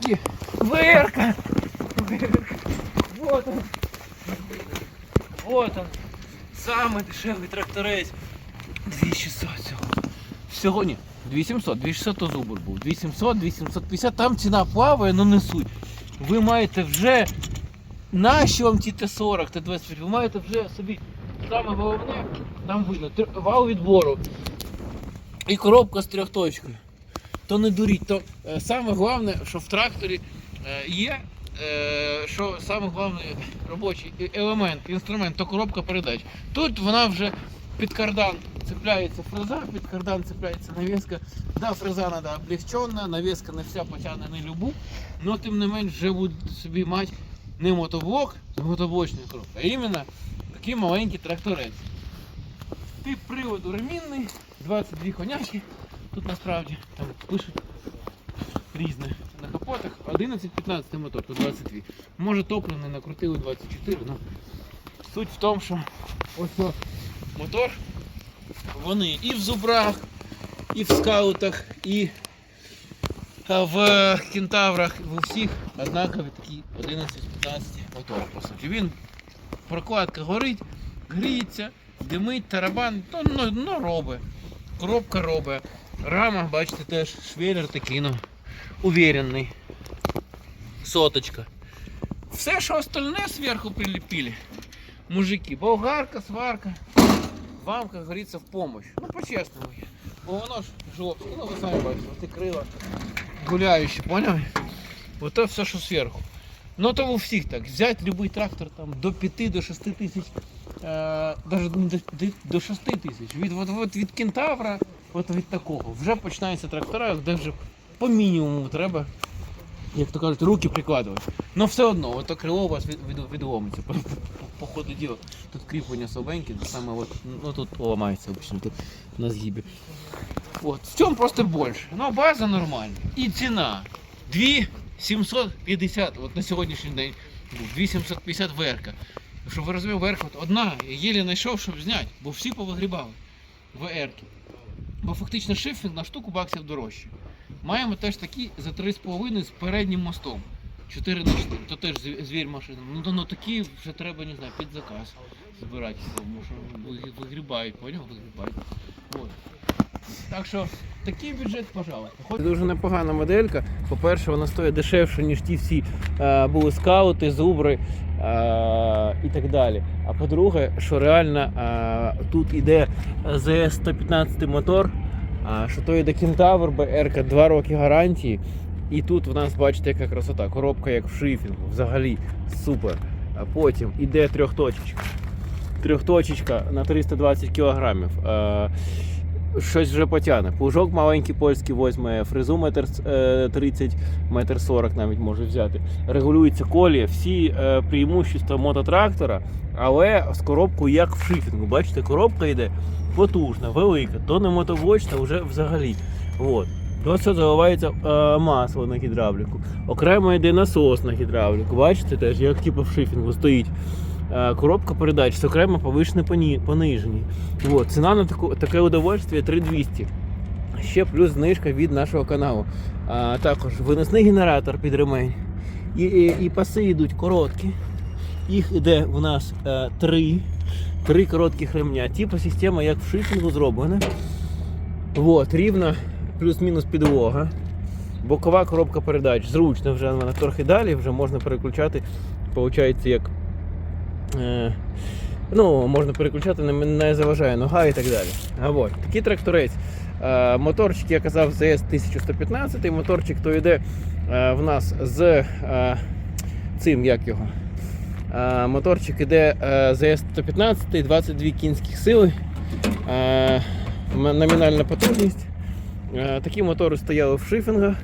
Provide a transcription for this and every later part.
таки ВРК. Вот он. Вот он. Самый дешевий тракторець. 2600 всього. Ні. 2700, 2600 то зубр був. 2700, 2750, там ціна плаває, ну не суть. Ви маєте вже Нащо вам ті Т-40, Т-25? Ви маєте вже собі саме головне, там видно, вал відбору і коробка з трьохточкою. То не дуріть, то е, саме головне, що в тракторі е, є, е, що саме головний робочий елемент, інструмент, то коробка передач. Тут вона вже під кардан цепляється фреза, під кардан цепляється навіска. Да, фреза треба облегчена, навіска не вся потягне не любу, але тим не менш вже буде собі мати не мотоблок з мотоблочною коробкою, а іменно такий маленький тракторець. Тип приводу ремінний, 22 коняки. Тут насправді там пишуть різне. На капотах 11-15 мотор, тут 22. Може топливний накрутили 24, але суть в тому, що ось мотор, вони і в зубрах, і в скаутах, і в кентаврах, в усіх однакові такі 11-15 мотори, по суті. Він прокладка горить, гріється, димить, тарабан, ну, ну, ну робить. Коробка робить. Рама, бачите, теж швеллер такий, ну, уверенний. Соточка. Все, що остальне зверху прилепили. Мужики, болгарка, сварка. Вам, как говорится, в помощь. Ну, по-честному. Бо воно ж жовте. Ну, ви самі бачите, ті крила гуляючі, поняли? Вот это все, що зверху. Ну то у всіх так. Взять любой трактор там до 5 до 6 тисяч, е, не до, до- до 6 тисяч. Від, от, від кентавра, от від такого. Вже починаються трактора, де вже по мінімуму треба, як то кажуть, руки прикладувати. Ну все одно, ото крило у вас від, від, відломиться. По, по, ходу діла. Тут кріплення слабеньке, саме от, ну тут ламається обично, тут на згибі. Вот. В цьому просто більше. Ну, база нормальна. І ціна. 2750, от на сьогоднішній день був 2750 верка. Щоб ви розуміли, верка от одна, я єлі знайшов, щоб зняти, бо всі повигрібали ВРки. Бо фактично шифінг на штуку баксів дорожче. Маємо теж такі за 3,5 з переднім мостом. 4 на 4, то теж звір машина. Ну, ну такі вже треба, не знаю, під заказ збирати, тому що ви- вигрібають, поняв? Вигрібають. От. Так що такий бюджет, пожалуйста. Дуже непогана моделька. По-перше, вона стоїть дешевше, ніж ті всі е, були скаути, зубри е, і так далі. А по-друге, що реально е, тут іде ЗС 115 мотор, а що то йде Кентавр, БРК 2 роки гарантії. І тут в нас, бачите, яка красота. Коробка як в шифінгу, взагалі супер. А потім іде трьохточечка. Трьохточечка на 320 кілограмів. Е, щось вже потягне. Плужок маленький польський возьме, фрезу метр е, 30, метр 40 навіть може взяти. Регулюється колія, всі е, преимущества мототрактора, але з коробкою як в шифінгу. Бачите, коробка йде потужна, велика, то не мотоблочна вже взагалі. От. Ось це заливається е, масло на гідравліку. Окремо йде насос на гідравліку. Бачите теж, як типу в шифінгу стоїть. Е, коробка передач з окремо повишене поні- понижені. Вот. Ціна на таку, таке удовольствие 3200. Ще плюс знижка від нашого каналу. А, також виносний генератор під ремень. І, і, і паси йдуть короткі. Їх іде в нас е, три. Три коротких ремня. Типу система як в шифінгу зроблена. Вот, рівна плюс-мінус підлога. Бокова коробка передач. Зручно вже вона трохи далі, вже можна переключати. Получається як. Е, ну, можна переключати, не, заважає нога і так далі. А от, такий тракторець. Е, моторчик, я казав, ЗС 1115, моторчик то йде е, в нас з цим, як його. Моторчик йде е, ЗС 115, 22 кінських сили, номінальна потужність. Такі мотори стояли в шифінгах,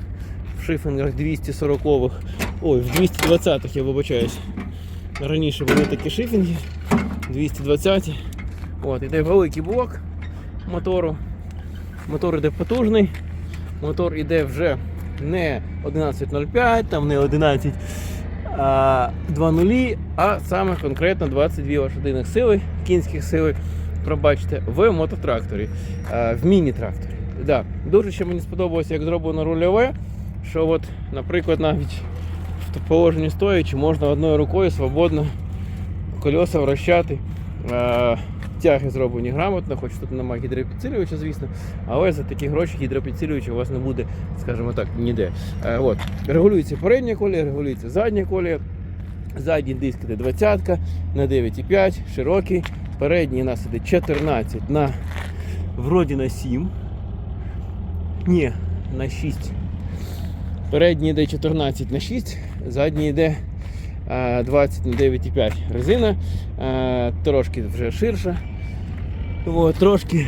в шифінгах 240-х, ой, в 220-х, я вибачаюсь. Раніше були такі шифінги. 220. От, іде великий блок мотору. Мотор іде потужний. Мотор іде вже не 11.05, там не 11 а 2.0, а саме конкретно 22 лошадиних сили, кінських сили, пробачте, в мототракторі, а, в міні-тракторі. Да. Дуже ще мені сподобалося, як зроблено рульове, що от, наприклад, навіть в положенні стоячи можна одною рукою свободно колеса вращати. Е, Тяги зроблені грамотно, хоч тут немає гідропідсилювача, звісно, але за такі гроші гідропідсилювача у вас не буде, скажімо так, ніде. Е, от. Регулюється передня колія, регулюється задня колія. Задній диск іде 20 на 9,5, широкий. Передній у нас іде 14 на вроді на 7. Ні, на 6. Передній йде 14 на 6, задній йде е, 20 на 9,5 резина, е, трошки вже ширша. От, трошки.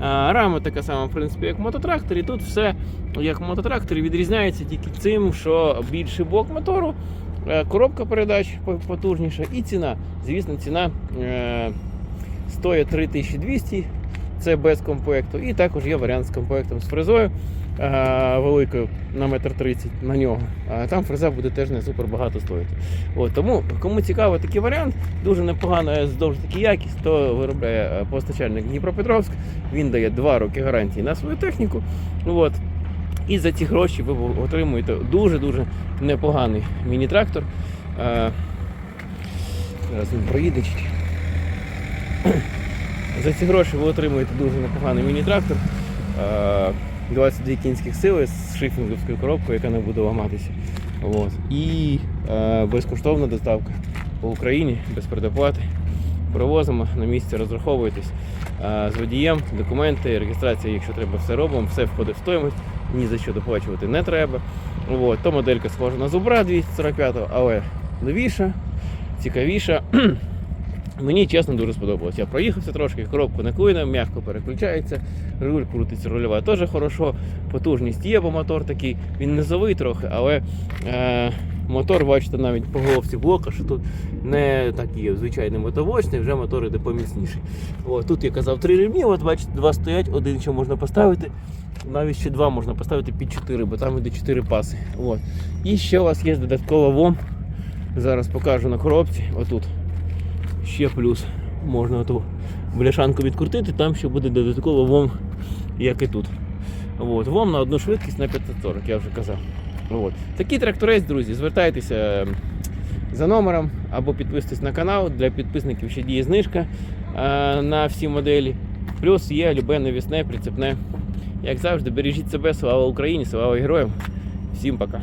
Рама така сама, в принципі, як в мототракторі. Тут все як в мототракторі відрізняється тільки цим, що більший блок мотору, е, коробка передач потужніша і ціна. Звісно, ціна е, стоїть 3200, це без комплекту. І також є варіант з комплектом з фрезою е, великою на метр 30 на нього. Там фреза буде теж не супер багато стоїти. От, тому кому цікавий такий варіант, дуже непогана здовж таки якість, то виробляє е, постачальник Дніпропетровськ. Він дає 2 роки гарантії на свою техніку. От. І за ці гроші ви отримуєте дуже-дуже непоганий міні-трактор. Е, Зараз він проїде. За ці гроші ви отримуєте дуже непоганий міні-трактор. Е, 22 кінських сили з шифінговською коробкою, яка не буде ламатися. От. І е, безкоштовна доставка по Україні без предоплати. Привозимо на місці, розраховуєтесь е, з водієм, документи, реєстрація, якщо треба, все робимо, все входить в стоїмость, ні за що доплачувати не треба. От. То моделька схожа на зубра 245, але новіша, цікавіша. Мені чесно дуже сподобалось. Я проїхався трошки, коробку не м'яко переключається, руль крутиться, рульова теж хорошо, потужність є, бо мотор такий, він низовий трохи, але е, мотор, бачите, навіть по головці блока, що тут не такий звичайний мотовочний, вже мотор іде поміцніший. О, тут я казав три ремні, от бачите, два стоять, один ще можна поставити. Навіть ще два можна поставити під 4, бо там іде 4 паси. От. І ще у вас є додаткова ВОМ. Зараз покажу на коробці. Отут ще плюс. Можна оту бляшанку відкрутити, там ще буде додатково ВОМ, як і тут. От, ВОМ на одну швидкість на 540, я вже казав. От. Такий тракторець, друзі, звертайтеся ем, за номером або підписуйтесь на канал. Для підписників ще діє знижка е, на всі моделі. Плюс є любе навісне, прицепне. Як завжди, бережіть себе, слава Україні, слава героям. Всім пока.